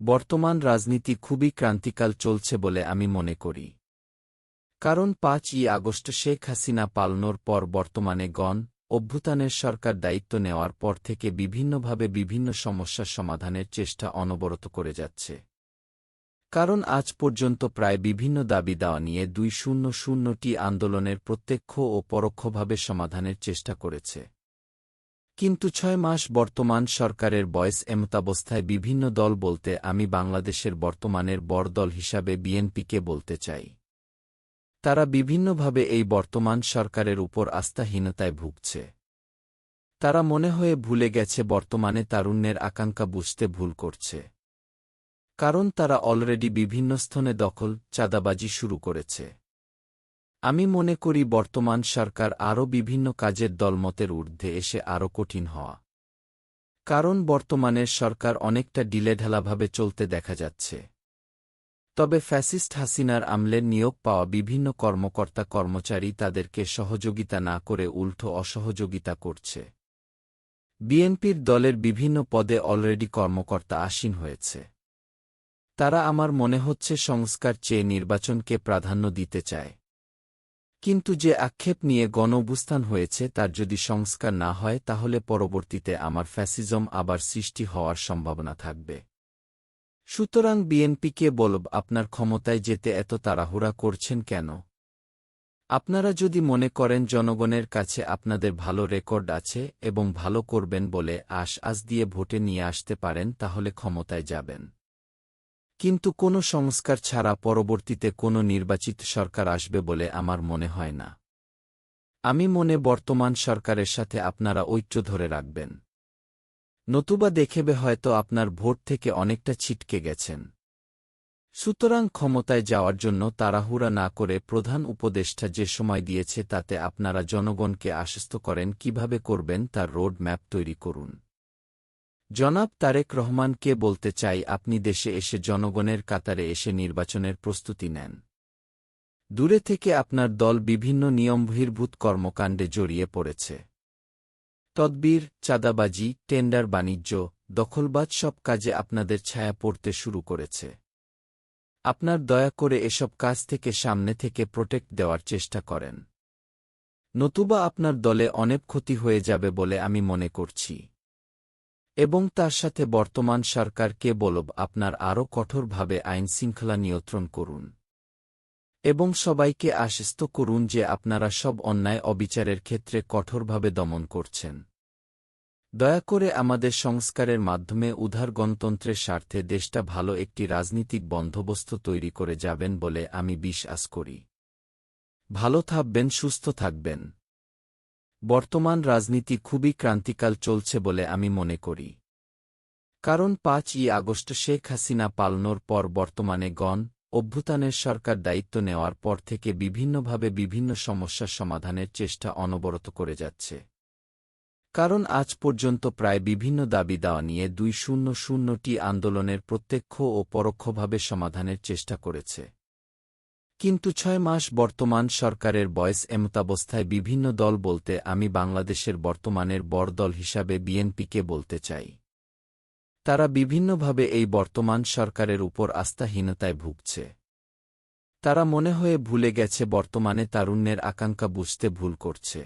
বর্তমান রাজনীতি খুবই ক্রান্তিকাল চলছে বলে আমি মনে করি। কারণ পাঁচই আগস্ট শেখ হাসিনা পালনোর পর বর্তমানে গণ অভ্যুত্থানের সরকার দায়িত্ব নেওয়ার পর থেকে বিভিন্নভাবে বিভিন্ন সমস্যার সমাধানের চেষ্টা অনবরত করে যাচ্ছে। কারণ আজ পর্যন্ত প্রায় বিভিন্ন দাবি দেওয়া নিয়ে দুই শূন্য শূন্যটি আন্দোলনের প্রত্যক্ষ ও পরোক্ষভাবে সমাধানের চেষ্টা করেছে। কিন্তু ছয় মাস বর্তমান সরকারের বয়স এমতাবস্থায় বিভিন্ন দল বলতে আমি বাংলাদেশের বর্তমানের বড় দল হিসাবে বিএনপিকে বলতে চাই। তারা বিভিন্নভাবে এই বর্তমান সরকারের উপর আস্থাহীনতায় ভুগছে। তারা মনে হয়ে ভুলে গেছে বর্তমানে তারুণ্যের আকাঙ্ক্ষা বুঝতে ভুল করছে। কারণ তারা অলরেডি বিভিন্ন স্থানে দখল, চাঁদাবাজি শুরু করেছে। আমি মনে করি বর্তমান সরকার আরও বিভিন্ন কাজের দলমতের ঊর্ধ্বে এসে আরও কঠিন হওয়া। কারণ বর্তমানের সরকার অনেকটা ডিলেঢালাভাবে চলতে দেখা যাচ্ছে। তবে ফ্যাসিস্ট হাসিনার আমলের নিয়োগ পাওয়া বিভিন্ন কর্মকর্তা কর্মচারী তাদেরকে সহযোগিতা না করে উল্টো অসহযোগিতা করছে। বিএনপির দলের বিভিন্ন পদে অলরেডি কর্মকর্তা আসীন হয়েছে। তারা আমার মনে হচ্ছে সংস্কার চেয়ে নির্বাচনকে প্রাধান্য দিতে চায়। কিন্তু যে আক্ষেপ নিয়ে গণঅবস্থান হয়েছে তার যদি সংস্কার না হয়, তাহলে পরবর্তীতে আমার ফ্যাসিজম আবার সৃষ্টি হওয়ার সম্ভাবনা থাকবে। সুতরাং বিএনপিকে বলব, আপনার ক্ষমতায় যেতে এত তাড়াহুড়া করছেন কেন? আপনারা যদি মনে করেন জনগণের কাছে আপনাদের ভালো রেকর্ড আছে এবং ভালো করবেন বলে আশ আজ দিয়ে ভোটে নিয়ে আসতে পারেন, তাহলে ক্ষমতায় যাবেন। কিন্তু কোনো সংস্কার ছাড়া পরবর্তীতে কোনো নির্বাচিত সরকার আসবে বলে আমার মনে হয় না। আমি মনে বর্তমান সরকারের সাথে আপনারা ঐক্য ধরে রাখবেন। নতুবা দেখেবে হয়তো আপনার ভোট থেকে অনেকটা ছিটকে গেছেন। সুতরাং ক্ষমতায় যাওয়ার জন্য তাড়াহুড়া না করে প্রধান উপদেষ্টা যে সময় দিয়েছে তাতে আপনারা জনগণকে আশ্বস্ত করেন কীভাবে করবেন তার রোড ম্যাপ তৈরি করুন। জনাব তারেক রহমানকে বলতে চাই আপনি দেশে এসে জনগণের কাতারে এসে নির্বাচনের প্রস্তুতি নেন? দূরে থেকে আপনার দল বিভিন্ন নিয়মবহির্ভূত কর্মকাণ্ডে জড়িয়ে পড়েছে। তদবির, চাঁদাবাজি, টেন্ডার বাণিজ্য, দখলবাজ সব কাজে আপনাদের ছায়া পড়তে শুরু করেছে। আপনার দয়া করে এসব কাজ থেকে সামনে থেকে প্রোটেক্ট দেওয়ার চেষ্টা করেন। নতুবা আপনার দলে অনেক ক্ষতি হয়ে যাবে বলে আমি মনে করছি। এবং তার সাথে বর্তমান সরকারকে বলব আপনার আরও কঠোরভাবে আইন শৃঙ্খলা নিয়ন্ত্রণ করুন। এবং সবাইকে আশ্বস্ত করুন যে আপনারা সব অন্যায় অবিচারের ক্ষেত্রে কঠোরভাবে দমন করছেন। দয়া করে আমাদের সংস্কারের মাধ্যমে উধার গণতন্ত্রের স্বার্থে দেশটা ভালো একটি রাজনীতিক বন্দোবস্ত তৈরি করে যাবেন বলে আমি বিশ্বাস করি। ভালো থাকবেন, সুস্থ থাকবেন। বর্তমান রাজনীতি খুবই ক্রান্তিকাল চলছে বলে আমি মনে করি। কারণ পাঁচই আগস্ট শেখ হাসিনা পালনোর পর বর্তমানে গণ অভ্যুত্থানের সরকার দায়িত্ব নেওয়ার পর থেকে বিভিন্নভাবে বিভিন্ন সমস্যার সমাধানের চেষ্টা অনবরত করে যাচ্ছে। কারণ আজ পর্যন্ত প্রায় বিভিন্ন দাবি দেওয়া নিয়ে দুই শূন্য শূন্যটি আন্দোলনের প্রত্যক্ষ ও পরোক্ষভাবে সমাধানের চেষ্টা করেছে। কিন্তু ছয় মাস বর্তমান সরকারের বয়স এমতাবস্থায় বিভিন্ন দল বলতে আমি বাংলাদেশের বর্তমানের বড় দল হিসাবে বিএনপিকে বলতে চাই। তারা বিভিন্নভাবে এই বর্তমান সরকারের উপর আস্থাহীনতায় ভুগছে। তারা মনে হয়ে ভুলে গেছে বর্তমানে তারুণ্যের আকাঙ্ক্ষা বুঝতে ভুল করছে।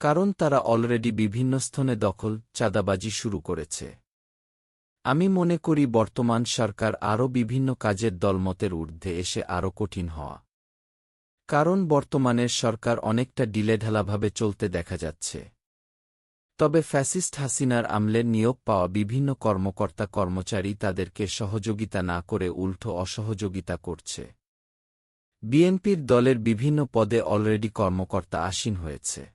কারণ তারা অলরেডি বিভিন্ন স্থানে দখল, চাঁদাবাজি শুরু করেছে। আমি মনে করি বর্তমান সরকার আরও বিভিন্ন কাজের দলমতের ঊর্ধ্বে এসে আরও কঠিন হওয়া। কারণ বর্তমানের সরকার অনেকটা ডিলেঢালাভাবে চলতে দেখা যাচ্ছে। তবে ফ্যাসিস্ট হাসিনার আমলের নিয়োগ পাওয়া বিভিন্ন কর্মকর্তা কর্মচারী তাদেরকে সহযোগিতা না করে উল্টো অসহযোগিতা করছে। বিএনপির দলের বিভিন্ন পদে অলরেডি কর্মকর্তা আসীন হয়েছে।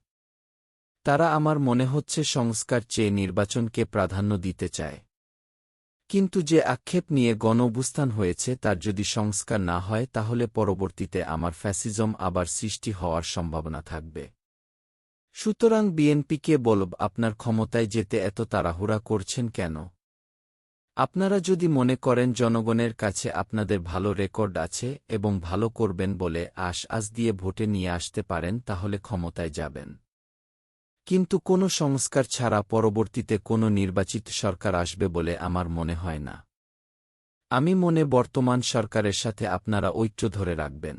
তারা আমার মনে হচ্ছে সংস্কার চেয়ে নির্বাচনকে প্রাধান্য দিতে চায়। কিন্তু যে আক্ষেপ নিয়ে গণঅবস্থান হয়েছে তার যদি সংস্কার না হয়, তাহলে পরবর্তীতে আমার ফ্যাসিজম আবার সৃষ্টি হওয়ার সম্ভাবনা থাকবে। সুতরাং বিএনপিকে বলব, আপনার ক্ষমতায় যেতে এত তাড়াহুড়া করছেন কেন? আপনারা যদি মনে করেন জনগণের কাছে আপনাদের ভালো রেকর্ড আছে এবং ভালো করবেন বলে আশ আজ দিয়ে ভোটে নিয়ে আসতে পারেন, তাহলে ক্ষমতায় যাবেন। কিন্তু কোনো সংস্কার ছাড়া পরবর্তীতে কোনো নির্বাচিত সরকার আসবে বলে আমার মনে হয় না। আমি মনে বর্তমান সরকারের সাথে আপনারা ঐক্য ধরে রাখবেন।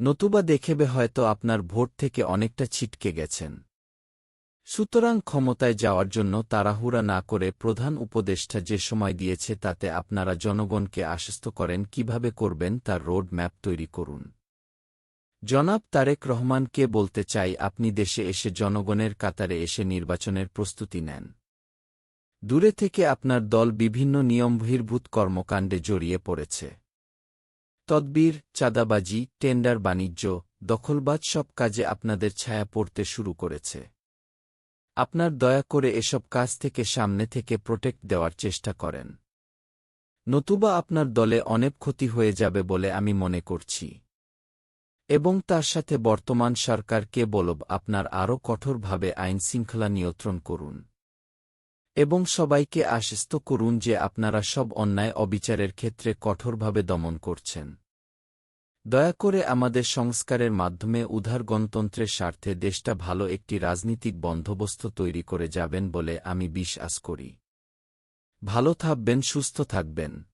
নতুবা দেখেবে হয়তো আপনার ভোট থেকে অনেকটা ছিটকে গেছেন। সুতরাং ক্ষমতায় যাওয়ার জন্য তাড়াহুড়া না করে প্রধান উপদেষ্টা যে সময় দিয়েছে তাতে আপনারা জনগণকে আশ্বস্ত করেন কীভাবে করবেন তার রোড ম্যাপ তৈরি করুন। জনাব তারেক রহমানকে বলতে চাই আপনি দেশে এসে জনগণের কাতারে এসে নির্বাচনের প্রস্তুতি নেন? দূরে থেকে আপনার দল বিভিন্ন নিয়মবহির্ভূত কর্মকাণ্ডে জড়িয়ে পড়েছে। তদ্বির, চাঁদাবাজি, টেন্ডার বাণিজ্য, দখলবাজ সব কাজে আপনাদের ছায়া পড়তে শুরু করেছে। আপনার দয়া করে এসব কাজ থেকে সামনে থেকে প্রোটেক্ট দেওয়ার চেষ্টা করেন। নতুবা আপনার দলে অনেক ক্ষতি হয়ে যাবে বলে আমি মনে করছি। এবং তার সাথে বর্তমান সরকারকে বলব আপনার আরও কঠোরভাবে আইন শৃঙ্খলা নিয়ন্ত্রণ করুন। এবং সবাইকে আশ্বস্ত করুন যে আপনারা সব অন্যায় অবিচারের ক্ষেত্রে কঠোরভাবে দমন করছেন। দয়া করে আমাদের সংস্কারের মাধ্যমে উদার গণতন্ত্রের স্বার্থে দেশটা ভালো একটি রাজনীতিক বন্দোবস্ত তৈরি করে যাবেন বলে আমি বিশ্বাস করি। ভালো থাকবেন, সুস্থ থাকবেন।